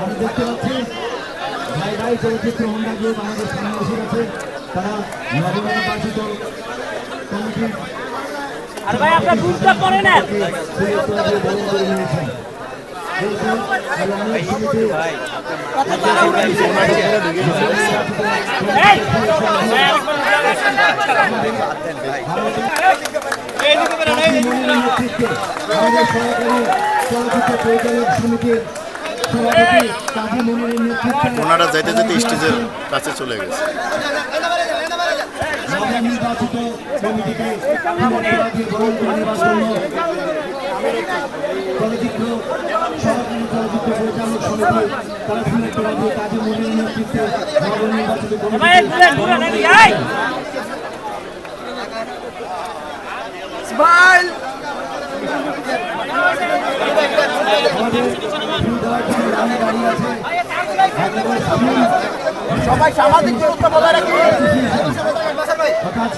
আমি দেখতে পাচ্ছি ভাই ভাই চলচ্চিত্র হোন্ডা গ্রুপ আমাদের সামনে এসে গেছে তারা নবীনতা বার্ষিক কমিটি আর ভাই, আপনার বুঝতে পারে না ওনারা যাইতে যেতে স্টেজের কাছে চলে গেছে। নবনির্বাচিত কমিটিকে চলচ্চিত্র সহকারী চলচ্চিত্র পরিচালক সমিতি তারা পুনরাবৃত্তি কাজী মনিরের নেতৃত্বে নবনির্বাচিত আমাদের দাঁড়িয়ে আছে। সবাই সামাজিক দূরত্ব বজায় রাখুন হঠাৎ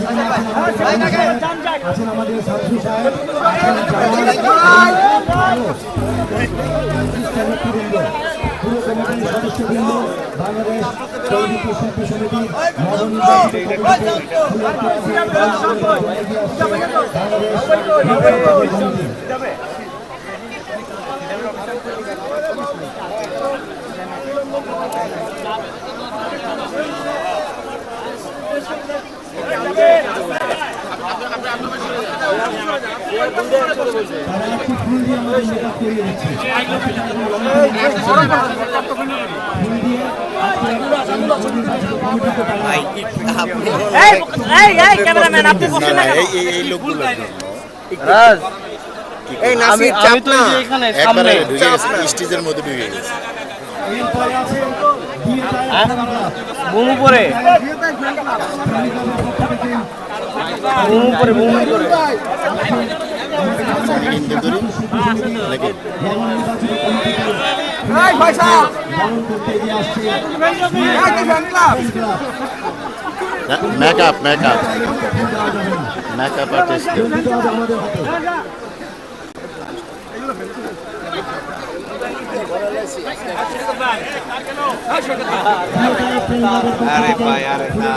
এই লোকগুলোর জন্য এই নাসির চাপ না একবারে ঢুকে গেছে স্টেজের মধ্যে ঢুকে গেছে। বুমু পরে। বুমু পরে বুমু করে মেকআপ মেকআপ। মেকআপ আর্টিস্ট আরে ভাই, আরে না,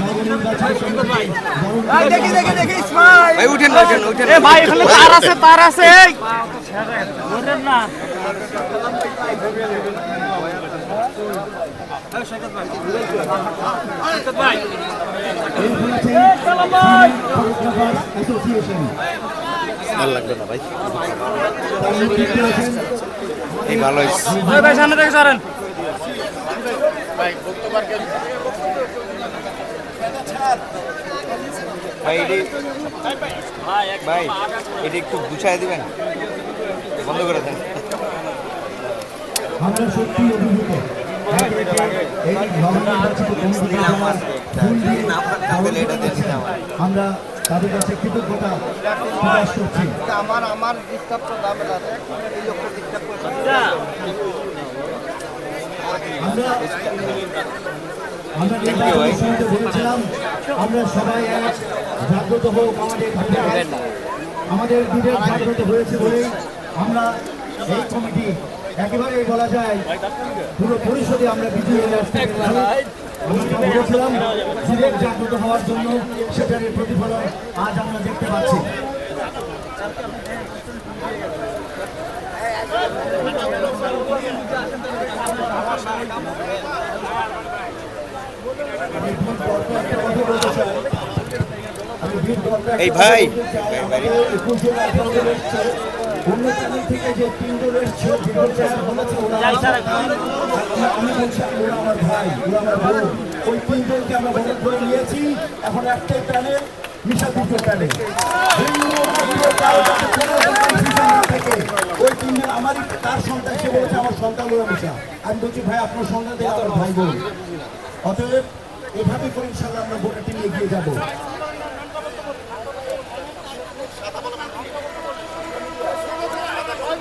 নবনির্বাচিত কমিটি বরণ করতে ভাই উঠেন উঠেন উঠেন। এ ভাই এখানে তার আছে তার আছে এই। ধরেন না। ফটোগ্রাফার অ্যাসোসিয়েশন ভালো লাগবে না ভাই। এই ভালো ভাই সামনে থেকে সরেন। ভাই এটি ভাই এটি একটু গুছাই দিবেন? বন্ধ করে দেন। আমরা সত্যি অভিভূত। এই আমরা তাদের কাছে কৃতজ্ঞতা প্রকাশ করছি। আমার করছে আমরা আমরা নির্বাচনের শুরুতে বলেছিলাম আমরা সবাই এক জাগ্রত হোক আমাদের আমাদের বিবেক জাগ্রত হয়েছে বলেই আমরা এই কমিটি একেবারেই বলা যায় পুরো পরিষদে আমরা বিজয়ী হয়ে আসতে জাগ্রত হওয়ার জন্য সেটারই প্রতিফলন আজ আমরা দেখতে পাচ্ছি এই ভাই। অন্য থেকে যে তিনজন এসছে, বলেছে ভাই। ওই তিনজনকে আমরা বরণ করে নিয়েছি এখন একটাই প্যানেল মিশাযুক্ত প্যানেল। ওই তিনজন তার সন্তান বলেছে আমার সন্তান ওরা আমি বলছি ভাই আপনার সন্তান আমার ভাই বোন অতএব এভাবে করে আমরা ভোটারটি নিয়ে এগিয়ে যাব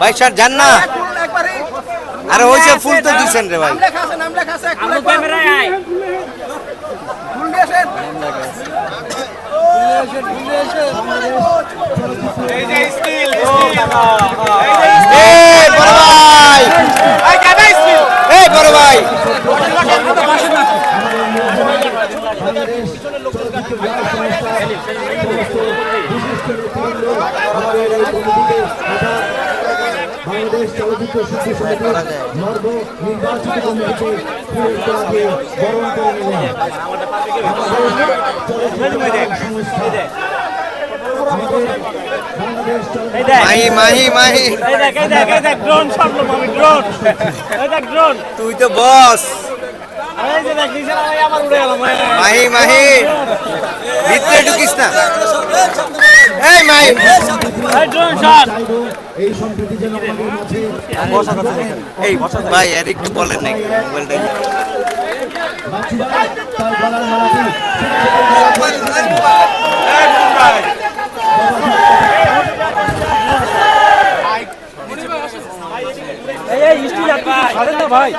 ভাই স্যার যান না। আরে ওই যে ফুল তো দিছেন রে ভাই। আমাদের এই কমিটিকে তথা বাংলাদেশ চলচ্চিত্র শিল্পী সমিতির নির্বাচিত কমিটিকে দিয়ে বরণ করে নিলেন মাহি মাহি মাহি ড্রোন আমি ড্রোন ড্রোন তুই তো বস মাহি মাহি। ভিতরে ঢুকিস না। এই মাহি এই ড্রোন শট চাইব এই সম্প্রীতি যেন আমাদের মাঝে এই ভাই আর একটু বলেন নাকি মোবাইলটা তার গলার মালাটি এই এই স্টিল আপনি ছাড়েন না ভাই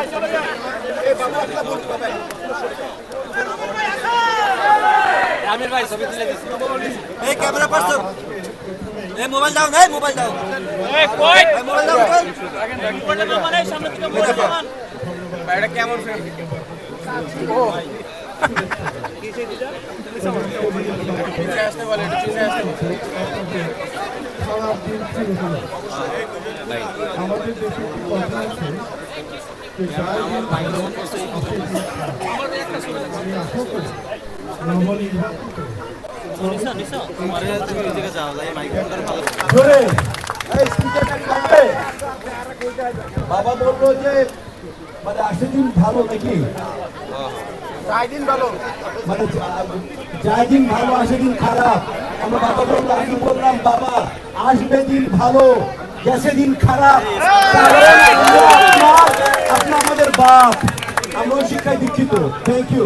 আমির ভাই ছবি তুলে দিছি। এই ক্যামেরা পারছ? এই মোবাইল দাও এই মোবাইল দাও। এই কই? মোবাইল দাও কোনটা তো মানে সামনে থেকে মোড় সামান আমাদের দেশে একটি কথা আছে যে যার আশা বাবা বলল যে মানে আসে দিন ভালো নাকি? মানে যা- দিন ভালো আসে দিন খারাপ আমরা বাবা বললাম আমি বললাম বাবা আসবে দিন ভালো গেছে দিন খারাপ আপনি আমাদের বাপ আমরা ওই শিক্ষায় দীক্ষিত থ্যাংক ইউ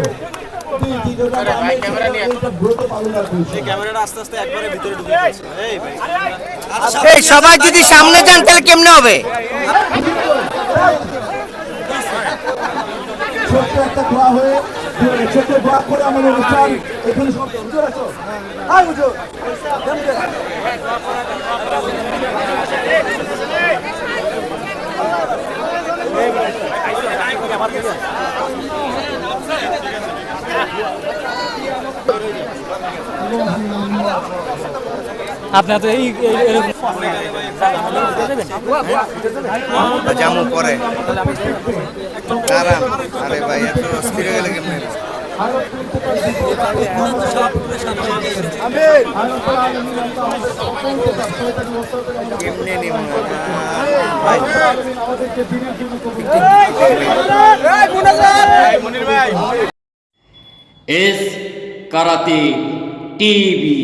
এই সবাই যদি সামনে যান তাহলে কেমনে হবে একটা দোয়া হয়ে ছোট্ট দোয়া করে আমাদের অনুষ্ঠান এখানে সব হুজুর। আছো আপনার তো এই জামু পরে। আরে ভাই এত অস্থির হয়ে গেলে কেমনে? কেমনে নিব? S karate TV.